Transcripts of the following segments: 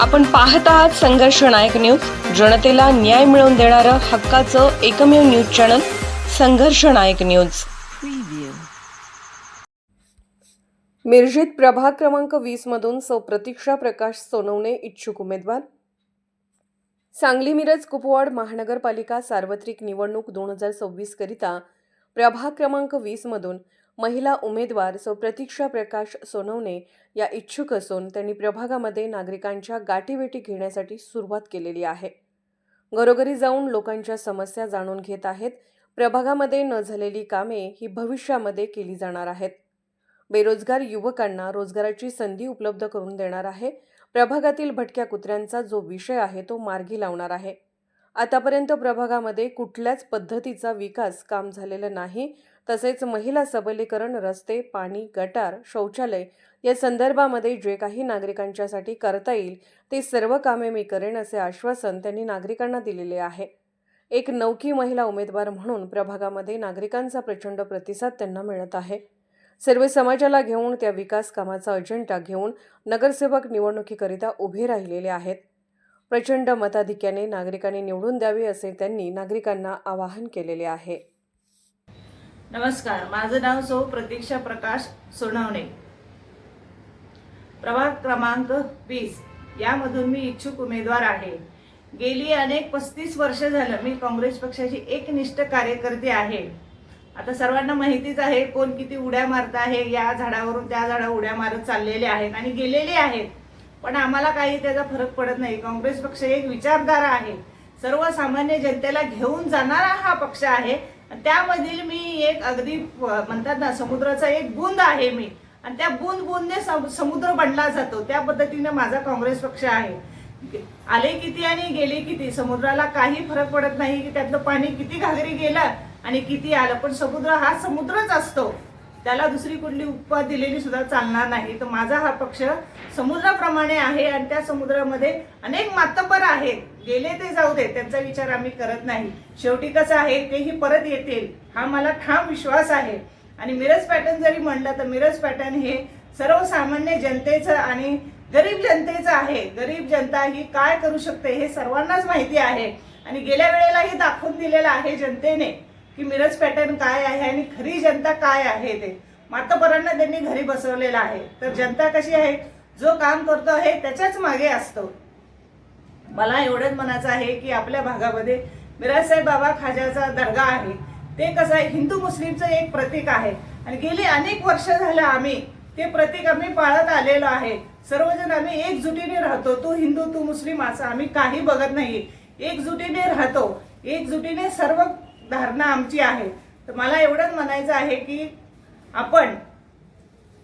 आपण पाहत आहात संघर्ष नायक न्यूज. जनतेला न्याय मिळवून देणारं हक्काचं एकमेव न्यूज चॅनल संघर्ष नायक न्यूज. मिरजेत प्रभाग क्रमांक वीस मधून सौ प्रतीक्षा प्रकाश सोनवणे इच्छुक उमेदवार. सांगली मिरज कुपवाड महानगरपालिका सार्वत्रिक निवडणूक दोन हजार सव्वीस करिता प्रभाग क्रमांक वीस मधून महिला उमेदवार सौ प्रतीक्षा प्रकाश सोनवणे या इच्छुक असून त्यांनी प्रभागामध्ये नागरिकांच्या गाठीभेटी घेण्यासाठी सुरुवात केलेली आहे. घरोघरी जाऊन लोकांच्या समस्या जाणून घेत आहेत. प्रभागामध्ये न झालेली कामे ही भविष्यामध्ये केली जाणार आहेत. बेरोजगार युवकांना रोजगाराची संधी उपलब्ध करून देणार आहे. प्रभागातील भटक्या कुत्र्यांचा जो विषय आहे तो मार्गी लावणार आहे. आतापर्यंत प्रभागामध्ये कुठल्याच पद्धतीचा विकास काम झालेलं नाही. तसेच महिला सबलीकरण रस्ते पाणी गटार शौचालय या संदर्भामध्ये जे काही नागरिकांच्यासाठी करता येईल ते सर्व कामे मी करेन असे आश्वासन त्यांनी नागरिकांना दिलेले आहे. एक नौकी महिला उमेदवार म्हणून प्रभागामध्ये नागरिकांचा प्रचंड प्रतिसाद त्यांना मिळत आहे. सर्व समाजाला घेऊन त्या विकास कामाचा अजेंडा घेऊन नगरसेवक निवडणुकीकरिता उभे राहिलेले आहेत. प्रचंड मताधिक्याने नागरिकांनी निवडून द्यावे असे त्यांनी नागरिकांना आवाहन केलेले आहे. नमस्कार माझं नाव सौ प्रतीक्षा प्रकाश सोनवणे. प्रभाग क्रमांक वीस यामधून मी इच्छुक उमेदवार आहे. गेली अनेक पस्तीस वर्ष झालं मी काँग्रेस पक्षाची एकनिष्ठ कार्यकर्ते आहे. आता सर्वांना माहितीच आहे कोण किती उड्या मारत आहे या झाडावरून त्या झाडा उड्या मारत चाललेले आहेत आणि गेलेले आहेत. पण आम्हाला काही त्याचा फरक पडत नाही. काँग्रेस पक्ष एक विचारधारा आहे. सर्वसामान्य जनतेला घेऊन जाणारा हा पक्ष आहे. त्यामधील मी एक अगदी म्हणतात ना समुद्राचा एक बुंद आहे मी. आणि त्या बुंद बुंदने सम- समुद्र बनला जातो. त्या पद्धतीने माझा काँग्रेस पक्ष आहे. आले किती आणि गेले किती? समुद्राला काही फरक पडत नाही की त्यातलं पाणी किती घागरी गेलं आणि किती आलं. पण समुद्र हा समुद्रच असतो. त्याला दुसरी कुठली उपवाद दिलेली सुद्धा चालणार नाही. तर माझा हा पक्ष समुद्राप्रमाणे आहे आणि त्या समुद्रामध्ये अनेक मातब्बर आहेत. गेले ते जाऊ दे त्यांचा विचार आम्ही करत नाही. शेवटी कसं आहे तेही परत येतील हा मला ठाम विश्वास आहे. आणि मिरज पॅटर्न जरी म्हणलं तर मिरज पॅटर्न हे सर्वसामान्य जनतेचं आणि गरीब जनतेचं आहे. गरीब जनता ही काय करू शकते हे सर्वांनाच माहिती आहे. आणि गेल्या वेळेलाही दाखवून दिलेलं आहे जनतेने. की मिरज पॅटर्न काय आहे आणि खरी जनता काय आहे ते. मातोपरांना त्यांनी घरी बसवलेलं आहे. तर जनता कशी आहे? जो काम करतो आहे त्याच्याच मागे असतो. मला एवढंच म्हणायचं आहे की आपल्या भागामध्ये मिराजसाहेब बाबा खाजाचा दर्गा आहे. ते कसं आहे? हिंदू मुस्लिमचं एक प्रतीक आहे. आणि गेली अनेक वर्ष झालं आम्ही ते प्रतीक आम्ही पाळत आलेलो आहे. सर्वजण आम्ही एकजुटीने राहतो. तू हिंदू तू मुस्लिम असं आम्ही काही बघत नाही एकजुटीने राहतो. एकजुटीने सर्व धारणा आमची आहे. तर मला एवढंच म्हणायचं आहे की आपण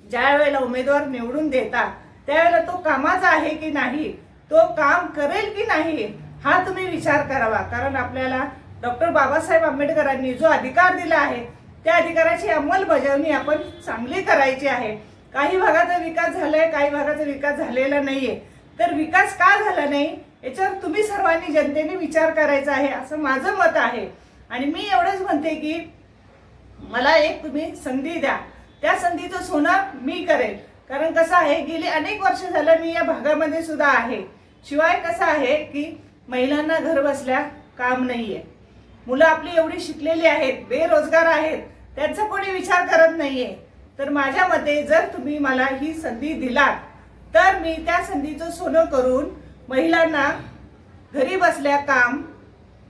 ज्या वेळेला उमेदवार निवडून देता त्यावेळेला तो कामाचा आहे की नाही तो काम करेल की नाही हा तुम्ही विचार करावा. कारण आपल्याला डॉक्टर बाबासाहेब आंबेडकरांनी जो अधिकार दिला आहे त्या अधिकाराची अंमलबजावणी आपण चांगली करायची आहे. काही भागाचा विकास झालाय काही भागाचा विकास झालेला नाहीये. तर विकास का झाला नाही याच्यावर तुम्ही सर्वांनी जनतेने विचार करायचा आहे असं माझं मत आहे. आणि मी एवढंच म्हणते की मला एक तुम्ही संधी द्या. त्या संधीचं सोनं मी करेल. कारण कसं आहे गेली अनेक वर्ष झालं मी या भागामध्ये सुद्धा आहे. शिवाय कसं आहे की महिलांना घर बसल्या काम आहे मुलं आपली एवढी शिकलेली आहेत बेरोजगार आहेत त्यांचा कोणी विचार करत नाही आहे तर माझ्या मते जर तुम्ही मला ही संधी दिलात तर मी त्या संधीचं सोनं करून महिलांना घरी बसल्या काम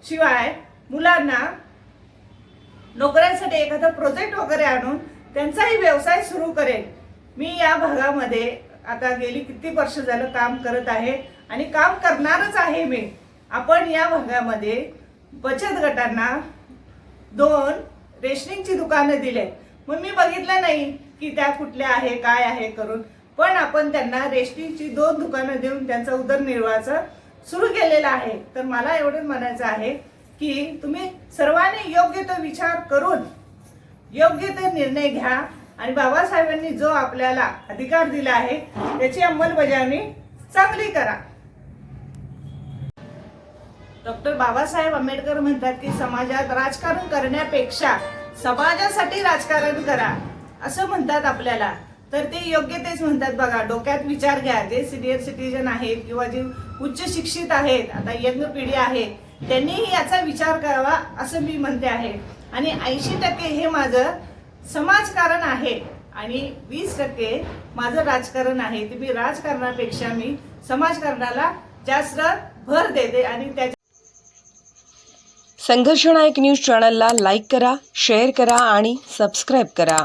शिवाय मुलांना नोकऱ्यांसाठी एखादा प्रोजेक्ट वगैरे आणून त्यांचाही व्यवसाय सुरू करेन मी या भागामध्ये आता गेली किती वर्ष झालं काम करत आहे आणि काम करणारच आहे मी. आपण या भागामध्ये बचत गटांना दोन रेशनिंगची दुकानं दिले मग मी बघितलं नाही की त्या कुठल्या आहे काय आहे करून. पण आपण त्यांना रेशनिंगची दोन दुकानं देऊन त्यांचा उदरनिर्वाहाचं सुरू केलेला आहे. तर मला एवढंच म्हणायचं आहे की तुम्ही सर्वांनी योग्य तो विचार करून योग्य ते निर्णय घ्या. आणि बाबासाहेबांनी जो आपल्याला अधिकार दिला आहे त्याची अंमलबजावणी चांगली करा. डॉक्टर बाबासाहेब आंबेडकर म्हणतात की समाजात राजकारण करण्यापेक्षा समाजासाठी राजकारण करा असं म्हणतात आपल्याला. तर ते योग्य तेच म्हणतात बघा. डोक्यात विचार घ्या. जे सिनियर सिटीजन आहेत किंवा जे उच्च शिक्षित आहेत आता यंग पिढी आहे त्यांनीही याचा विचार करावा असं मी म्हणते आहे. आणि ऐंशी टक्के हे माझं समाजकारण आहे आणि वीस टक्के माझं राजकारण आहे. ते मी राजकारणापेक्षा मी समाजकारणाला जास्त भर देते आणि त्याच्या संघर्षनायक न्यूज चॅनलला लाईक करा शेअर करा आणि सबस्क्राईब करा.